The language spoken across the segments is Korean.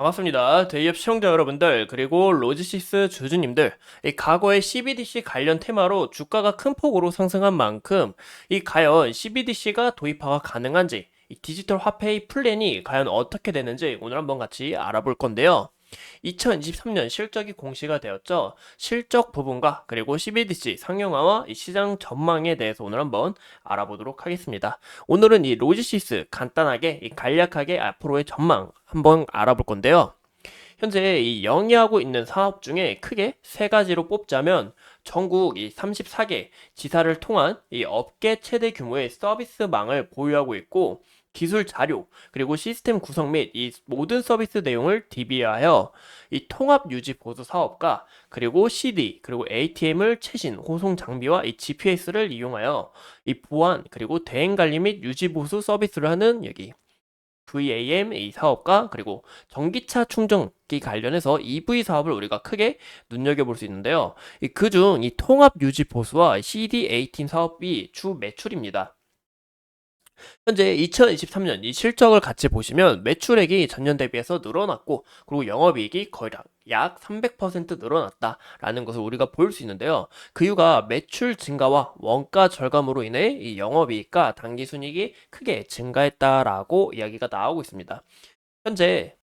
반갑습니다. 대기업 시청자 여러분들, 그리고 로지시스 주주님들, 이 과거의 CBDC 관련 테마로 주가가 큰 폭으로 상승한 만큼, 이 과연 CBDC가 도입화가 가능한지, 이 디지털 화폐의 플랜이 과연 어떻게 되는지 오늘 한번 같이 알아볼 건데요. 2023년 실적이 공시가 되었죠. 실적 부분과 그리고 CBDC 상용화와 이 시장 전망에 대해서 오늘 한번 알아보도록 하겠습니다. 오늘은 이 로지시스 간단하게 이 간략하게 앞으로의 전망 한번 알아볼 건데요. 현재 이 영위하고 있는 사업 중에 크게 세 가지로 뽑자면 전국 이 34개 지사를 통한 이 업계 최대 규모의 서비스망을 보유하고 있고 기술 자료, 그리고 시스템 구성 및 이 모든 서비스 내용을 DB하여 이 통합 유지 보수 사업과 그리고 CD, 그리고 ATM을 최신 호송 장비와 이 GPS를 이용하여 이 보안, 그리고 대행 관리 및 유지 보수 서비스를 하는 여기 VAM 이 사업과 그리고 전기차 충전기 관련해서 EV 사업을 우리가 크게 눈여겨볼 수 있는데요. 그중 이 통합 유지 보수와 CD ATM 사업이 주 매출입니다. 현재 2023년 이 실적을 같이 보시면 매출액이 전년 대비해서 늘어났고 그리고 영업이익이 거의 약 300% 늘어났다라는 것을 우리가 볼 수 있는데요. 그 이유가 매출 증가와 원가 절감으로 인해 이 영업이익과 당기순이익이 크게 증가했다라고 이야기가 나오고 있습니다. 현재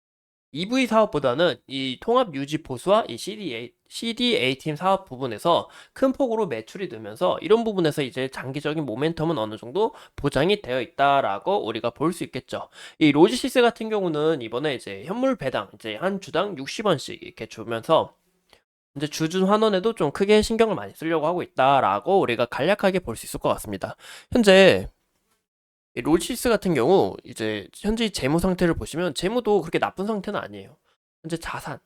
EV 사업보다는 이 통합 유지 보수와 이 CDA, CDA 팀 사업 부분에서 큰 폭으로 매출이 늘면서 이런 부분에서 이제 장기적인 모멘텀은 어느 정도 보장이 되어 있다라고 우리가 볼 수 있겠죠. 이 로지시스 같은 경우는 이번에 이제 현물 배당 이제 한 주당 60원씩 이렇게 주면서 이제 주준 환원에도 좀 크게 신경을 많이 쓰려고 하고 있다라고 우리가 간략하게 볼 수 있을 것 같습니다. 현재 이 롤시스 같은 경우 이제 현재 재무 상태를 보시면 재무도 그렇게 나쁜 상태는 아니에요. 현재 자산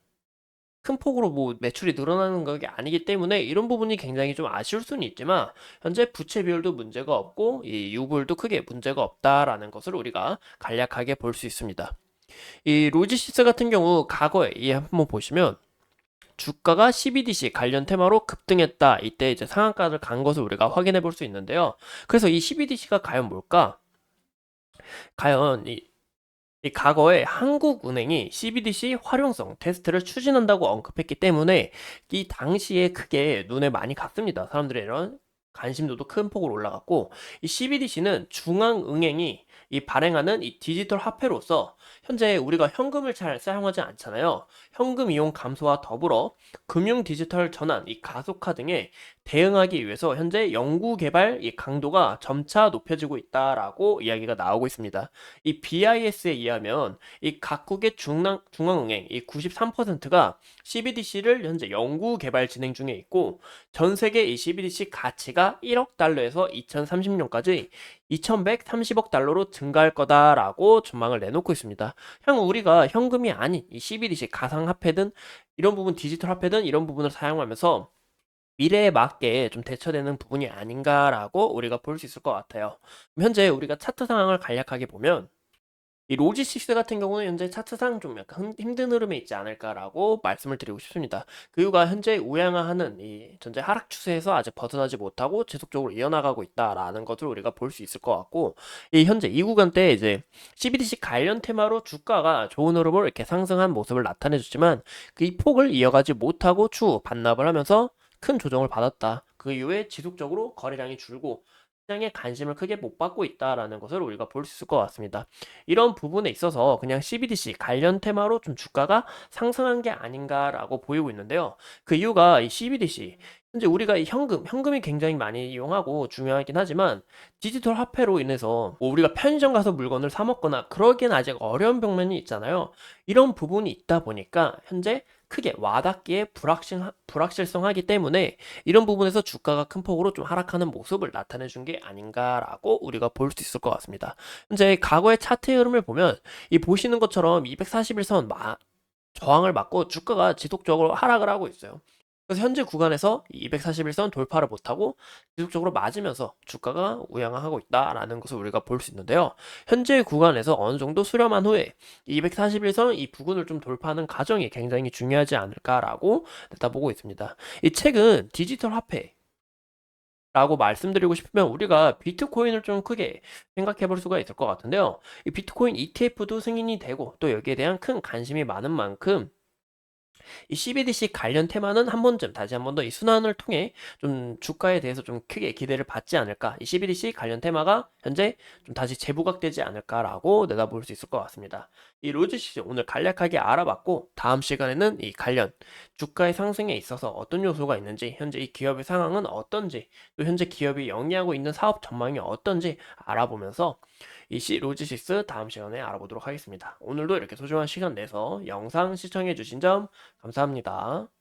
큰 폭으로 뭐 매출이 늘어나는 것이 아니기 때문에 이런 부분이 굉장히 좀 아쉬울 수는 있지만 현재 부채 비율도 문제가 없고 이 유불도 크게 문제가 없다라는 것을 우리가 간략하게 볼 수 있습니다. 이 로지시스 같은 경우 과거에 이 한번 보시면 주가가 CBDC 관련 테마로 급등했다. 이때 이제 상한가를 간 것을 우리가 확인해 볼 수 있는데요. 그래서 이 CBDC가 과연 뭘까? 과연 이, 이 과거에 한국은행이 CBDC 활용성 테스트를 추진한다고 언급했기 때문에 이 당시에 크게 눈에 많이 갔습니다. 사람들의 이런 관심도도 큰 폭으로 올라갔고 이 CBDC는 중앙은행이 이 발행하는 이 디지털 화폐로서 현재 우리가 현금을 잘 사용하지 않잖아요. 현금 이용 감소와 더불어 금융 디지털 전환, 이 가속화 등에 대응하기 위해서 현재 연구 개발 이 강도가 점차 높여지고 있다라고 이야기가 나오고 있습니다. 이 BIS에 의하면 이 각국의 중앙, 중앙은행 이 93%가 CBDC를 현재 연구 개발 진행 중에 있고 전 세계 이 CBDC 가치가 1억 달러에서 2030년까지 2130억 달러로 증가할 거다라고 전망을 내놓고 있습니다. 향후 우리가 현금이 아닌 이 CBDC 가상화폐든 이런 부분 디지털 화폐든 이런 부분을 사용하면서 미래에 맞게 좀 대처되는 부분이 아닌가라고 우리가 볼 수 있을 것 같아요. 현재 우리가 차트 상황을 간략하게 보면 이 로지식스 같은 경우는 현재 차트상 좀 약간 힘든 흐름에 있지 않을까라고 말씀을 드리고 싶습니다. 그 이유가 현재 우양화하는 이 전체 하락 추세에서 아직 벗어나지 못하고 지속적으로 이어나가고 있다라는 것을 우리가 볼 수 있을 것 같고 이 현재 이 구간 때 이제 CBDC 관련 테마로 주가가 좋은 흐름을 이렇게 상승한 모습을 나타내줬지만 그 이 폭을 이어가지 못하고 추후 반납을 하면서 큰 조정을 받았다. 그 이후에 지속적으로 거래량이 줄고 시장에 관심을 크게 못 받고 있다라는 것을 우리가 볼 수 있을 것 같습니다. 이런 부분에 있어서 그냥 CBDC 관련 테마로 좀 주가가 상승한 게 아닌가라고 보이고 있는데요. 그 이유가 이 CBDC 현재 우리가 이 현금, 현금이 굉장히 많이 이용하고 중요하긴 하지만 디지털 화폐로 인해서 뭐 우리가 편의점 가서 물건을 사 먹거나 그러기엔 아직 어려운 병면이 있잖아요. 이런 부분이 있다 보니까 현재 크게 와닿기에 불확실, 불확실성하기 때문에 이런 부분에서 주가가 큰 폭으로 좀 하락하는 모습을 나타내 준 게 아닌가라고 우리가 볼 수 있을 것 같습니다. 현재 과거의 차트 흐름을 보면 이 보시는 것처럼 241선 저항을 맞고 주가가 지속적으로 하락을 하고 있어요. 그래서 현재 구간에서 241선 돌파를 못하고 지속적으로 맞으면서 주가가 우양하고 있다라는 것을 우리가 볼 수 있는데요. 현재 구간에서 어느 정도 수렴한 후에 241선 이 부근을 좀 돌파하는 과정이 굉장히 중요하지 않을까라고 내다보고 있습니다. 이 책은 디지털 화폐 라고 말씀드리고 싶으면 우리가 비트코인을 좀 크게 생각해 볼 수가 있을 것 같은데요. 이 비트코인 ETF도 승인이 되고 또 여기에 대한 큰 관심이 많은 만큼 이 CBDC 관련 테마는 한 번쯤 다시 한 번 더 이 순환을 통해 좀 주가에 대해서 좀 크게 기대를 받지 않을까. 이 CBDC 관련 테마가 현재 좀 다시 재부각되지 않을까라고 내다볼 수 있을 것 같습니다. 이 로지시 오늘 간략하게 알아봤고 다음 시간에는 이 관련 주가의 상승에 있어서 어떤 요소가 있는지 현재 이 기업의 상황은 어떤지 또 현재 기업이 영위하고 있는 사업 전망이 어떤지 알아보면서 이 시 로지시스 다음 시간에 알아보도록 하겠습니다. 오늘도 이렇게 소중한 시간 내서 영상 시청해 주신 점 감사합니다.